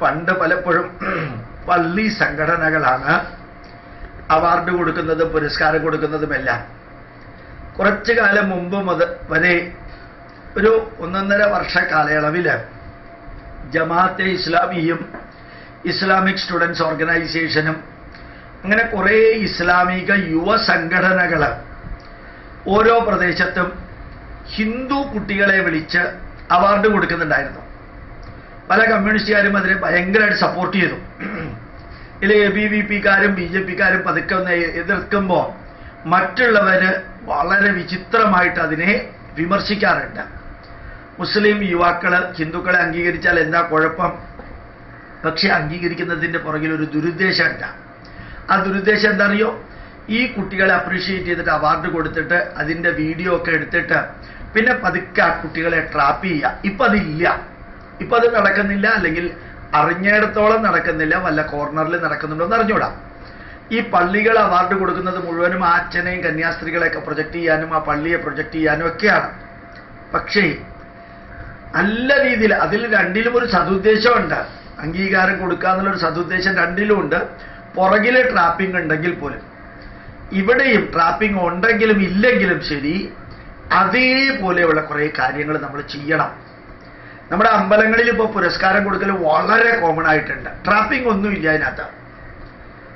പണ്ട് പലപ്പോഴും പള്ളി സംഘടനകളാണ് അവാർഡ് കൊടുക്കുന്നതും പുരസ്കാരം കൊടുക്കുന്നതുമെല്ലാം. കുറച്ചു കാലം മുമ്പ് മുതൽ വരെ ഒരു ഒന്നൊന്നര വർഷ കാലയളവിൽ ജമാഅത്തെ ഇസ്ലാമിയും ഇസ്ലാമിക് സ്റ്റുഡൻസ് ഓർഗനൈസേഷനും അങ്ങനെ കുറേ ഇസ്ലാമിക യുവ സംഘടനകൾ ഓരോ പ്രദേശത്തും ഹിന്ദു കുട്ടികളെ വിളിച്ച് അവാർഡ് കൊടുക്കുന്നുണ്ടായിരുന്നു. പല കമ്മ്യൂണിസ്റ്റുകാരും അതിനെ ഭയങ്കരമായിട്ട് സപ്പോർട്ട് ചെയ്തു. ഇതിൽ എ ബി വി പിക്കാരും ബി ജെ പിക്കാരും പതുക്കെ ഒന്ന് എതിർക്കുമ്പോൾ മറ്റുള്ളവര് വളരെ വിചിത്രമായിട്ട് അതിനെ വിമർശിക്കാറുണ്ട്. മുസ്ലിം യുവാക്കൾ ഹിന്ദുക്കളെ അംഗീകരിച്ചാൽ എന്താ കുഴപ്പം? പക്ഷെ അംഗീകരിക്കുന്നതിന്റെ പുറകിൽ ഒരു ദുരുദ്ദേശമുണ്ട് ആ ദുരുദ്ദേശം എന്താണെന്നറിയോ? ഈ കുട്ടികളെ അപ്രീഷിയേറ്റ് ചെയ്തിട്ട് അവാർഡ് കൊടുത്തിട്ട് അതിന്റെ വീഡിയോ ഒക്കെ എടുത്തിട്ട് പിന്നെ പതുക്കെ ആ കുട്ടികളെ ട്രാപ്പ് ചെയ്യുക. ഇപ്പൊ അതില്ല ഇപ്പൊ അത് നടക്കുന്നില്ല അല്ലെങ്കിൽ അറിഞ്ഞിടത്തോളം നടക്കുന്നില്ല വല്ല കോർണറിൽ നടക്കുന്നുണ്ടോ എന്ന് അറിഞ്ഞൂടാ ഈ പള്ളികൾ അവാർഡ് കൊടുക്കുന്നത് മുഴുവനും ആ അച്ഛനെയും കന്യാസ്ത്രീകളെയൊക്കെ പ്രൊജക്ട് ചെയ്യാനും ആ പള്ളിയെ പ്രൊജക്ട് ചെയ്യാനും ഒക്കെയാണ്. പക്ഷേ നല്ല രീതിയിൽ അതിൽ രണ്ടിലും ഒരു സതുദ്ദേശമുണ്ട്. അംഗീകാരം കൊടുക്കുക എന്നുള്ളൊരു സതുദ്ദേശം രണ്ടിലും ഉണ്ട്. പുറകിലെ ട്രാപ്പിംഗ് ഉണ്ടെങ്കിൽ പോലും. ഇവിടെയും ട്രാപ്പിംഗ് ഉണ്ടെങ്കിലും ഇല്ലെങ്കിലും ശരി അതേപോലെയുള്ള കുറേ കാര്യങ്ങൾ നമ്മൾ ചെയ്യണം. നമ്മുടെ അമ്പലങ്ങളിൽ ഇപ്പോൾ പുരസ്കാരം കൊടുക്കൽ വളരെ കോമൺ ആയിട്ടുണ്ട്. ട്രാപ്പിംഗ് ഒന്നുമില്ല അതിനകത്ത്.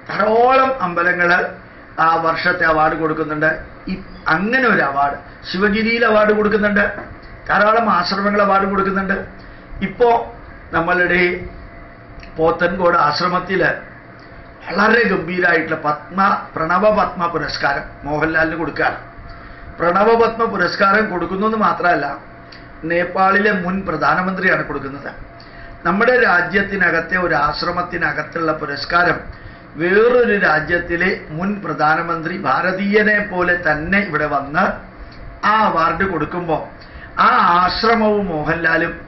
ധാരോളം അമ്പലങ്ങൾ ആ വർഷത്തെ അവാർഡ് കൊടുക്കുന്നുണ്ട്. അങ്ങനെ ഒരു അവാർഡ് ശിവഗിരിയിൽ അവാർഡ് കൊടുക്കുന്നുണ്ട്. ധാരാളം ആശ്രമങ്ങൾ അവാർഡ് കൊടുക്കുന്നുണ്ട്. ഇപ്പോ നമ്മളുടെ പോത്തൻകോട് ആശ്രമത്തിൽ വളരെ ഗംഭീരമായിട്ടുള്ള പത്മ പ്രണവ പത്മ പുരസ്കാരം മോഹൻലാലിന് കൊടുക്കുകയാണ്. പ്രണവ പത്മ പുരസ്കാരം കൊടുക്കുന്നു എന്ന് മാത്രമല്ല നേപ്പാളിലെ മുൻ പ്രധാനമന്ത്രിയാണ് കൊടുക്കുന്നത്. നമ്മുടെ രാജ്യത്തിനകത്തെ ഒരു ആശ്രമത്തിനകത്തുള്ള പുരസ്കാരം വേറൊരു രാജ്യത്തിലെ മുൻ പ്രധാനമന്ത്രി ഭാരതീയനെ പോലെ തന്നെ ഇവിടെ വന്ന് ആ അവാർഡ് കൊടുക്കുമ്പോൾ ആ ആശ്രമവും മോഹൻലാലും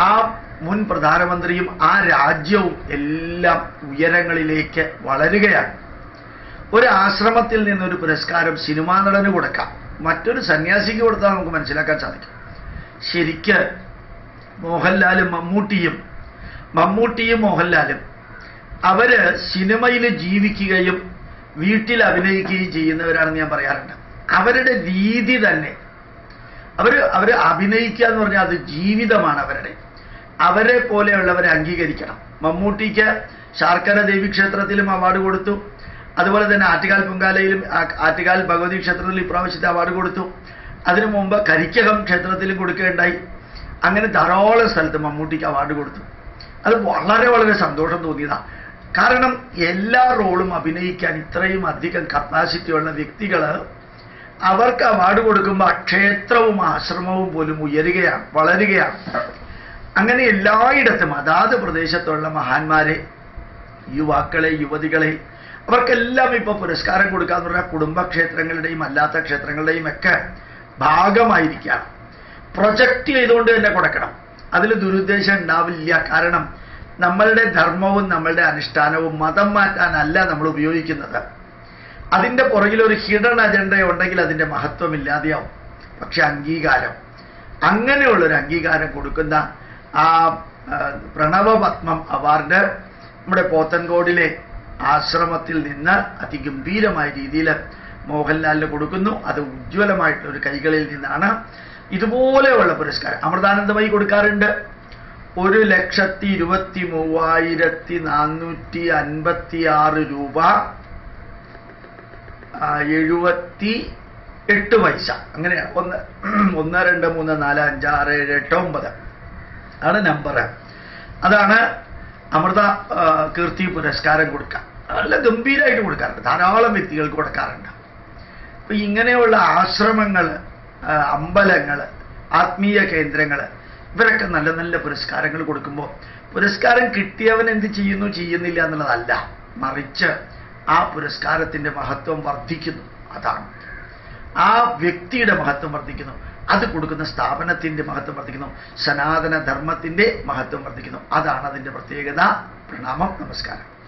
ആ മുൻ പ്രധാനമന്ത്രിയും ആ രാജ്യവും എല്ലാം ഉയരങ്ങളിലേക്ക് വളരുകയാണ്. ഒരു ആശ്രമത്തിൽ നിന്നൊരു പുരസ്കാരം സിനിമാ നടന് കൊടുക്കാം. മറ്റൊരു സന്യാസിക്ക് കൊടുത്താൽ നമുക്ക് മനസ്സിലാക്കാൻ സാധിക്കും. ശരിക്ക് മോഹൻലാലും മമ്മൂട്ടിയും മമ്മൂട്ടിയും മോഹൻലാലും അവർ സിനിമയിൽ ജീവിക്കുകയും വീട്ടിൽ അഭിനയിക്കുകയും ചെയ്യുന്നവരാണെന്ന് ഞാൻ പറയാറുണ്ട്. അവരുടെ രീതി തന്നെ അവർ അവർ അഭിനയിക്കുക എന്ന് പറഞ്ഞാൽ അത് ജീവിതമാണ് അവരുടെ. അവരെ പോലെയുള്ളവരെ അംഗീകരിക്കണം. മമ്മൂട്ടിക്ക് ശാർക്കര ദേവി ക്ഷേത്രത്തിലും അവാർഡ് കൊടുത്തു. അതുപോലെ തന്നെ ആറ്റുകാൽ പൊങ്കാലയിലും ആറ്റുകാൽ ഭഗവതി ക്ഷേത്രത്തിൽ ഇപ്രാവശ്യത്തെ അവാർഡ് കൊടുത്തു. അതിനു മുമ്പ് കരിക്കകം ക്ഷേത്രത്തിലും കൊടുക്കുകയുണ്ടായി. അങ്ങനെ ധാരാളം സ്ഥലത്ത് മമ്മൂട്ടിക്ക് അവാർഡ് കൊടുത്തു. അത് വളരെ വളരെ സന്തോഷം തോന്നിയതാണ് കാരണം എല്ലാ റോളും അഭിനയിക്കാൻ ഇത്രയും അധികം കപ്പാസിറ്റി ഉള്ള വ്യക്തികൾ അവർക്ക് അവാർഡ് കൊടുക്കുമ്പോൾ ക്ഷേത്രവും ആശ്രമവും പോലും ഉയരുകയാണ് വളരുകയാണ്. അങ്ങനെ എല്ലായിടത്തും അതാത് പ്രദേശത്തുള്ള മഹാന്മാരെ യുവാക്കളെ യുവതികളെ അവർക്കെല്ലാം ഇപ്പോൾ പുരസ്കാരം കൊടുക്കാന്ന് പറഞ്ഞാൽ കുടുംബക്ഷേത്രങ്ങളുടെയും അല്ലാത്ത ക്ഷേത്രങ്ങളുടെയും ഒക്കെ ഭാഗമായിരിക്കുകയാണ്. പ്രൊജക്റ്റ് ചെയ്തുകൊണ്ട് തന്നെ കൊടുക്കണം. അതിൽ ദുരുദ്ദേശം ഉണ്ടാവില്ല. കാരണം നമ്മളുടെ ധർമ്മവും നമ്മളുടെ അനുഷ്ഠാനവും മതം മാറ്റാനല്ല നമ്മൾ ഉപയോഗിക്കുന്നത്. അതിന്റെ പുറകിൽ ഒരു ഹിഡൻ അജണ്ട ഉണ്ടെങ്കിൽ അതിന്റെ മഹത്വം ഇല്ലാതെയാവും. പക്ഷെ അംഗീകാരം. അങ്ങനെയുള്ളൊരു അംഗീകാരം കൊടുക്കുന്ന ആ ആ, പ്രണവപത്മം അവാർഡ് നമ്മുടെ പോത്തൻകോടിലെ ആശ്രമത്തിൽ നിന്ന് അതിഗംഭീരമായ രീതിയിൽ മോഹൻലാലിന് കൊടുക്കുന്നു. അത് ഉജ്ജ്വലമായിട്ടുള്ള ഒരു കൈകളിൽ നിന്നാണ്. ഇതുപോലെയുള്ള പുരസ്കാരം അമൃതാനന്ദമായി കൊടുക്കാറുണ്ട്. ഒരു ലക്ഷത്തി ഇരുപത്തി മൂവായിരത്തി നാനൂറ്റി അൻപത്തി ആറ് രൂപ എഴുപത്തി എട്ട് പൈസ. അങ്ങനെയാണ് ഒന്ന് ഒന്ന് രണ്ട് മൂന്ന് നാല് അഞ്ച് ആറ് ഏഴ് എട്ട് ഒമ്പത്. ആണ് നമ്പർ അതാണ് അമൃത കീർത്തി പുരസ്കാരം കൊടുക്കുക നല്ല ഗംഭീരമായിട്ട് കൊടുക്കാറുണ്ട്. ധാരാളം വ്യക്തികൾക്ക് കൊടുക്കാറുണ്ട്. അപ്പൊ ഇങ്ങനെയുള്ള ആശ്രമങ്ങൾ അമ്പലങ്ങൾ ആത്മീയ കേന്ദ്രങ്ങൾ ഇവരൊക്കെ നല്ല നല്ല പുരസ്കാരങ്ങൾ കൊടുക്കുമ്പോൾ പുരസ്കാരം കിട്ടിയവൻ എന്ത് ചെയ്യുന്നു ചെയ്യുന്നില്ല എന്നുള്ളതല്ല. മറിച്ച് ആ പുരസ്കാരത്തിന്റെ മഹത്വം വർദ്ധിക്കുന്നു. അതാണ്. ആ വ്യക്തിയുടെ മഹത്വം വർദ്ധിക്കുന്നു. അത് കൊടുക്കുന്ന സ്ഥാപനത്തിന്റെ മഹത്വം വർദ്ധിക്കുന്നു. സനാതന ധർമ്മത്തിന്റെ മഹത്വം വർദ്ധിക്കുന്നു. അതാണ് അതിന്റെ പ്രത്യേകത. പ്രണാമം. നമസ്കാരം.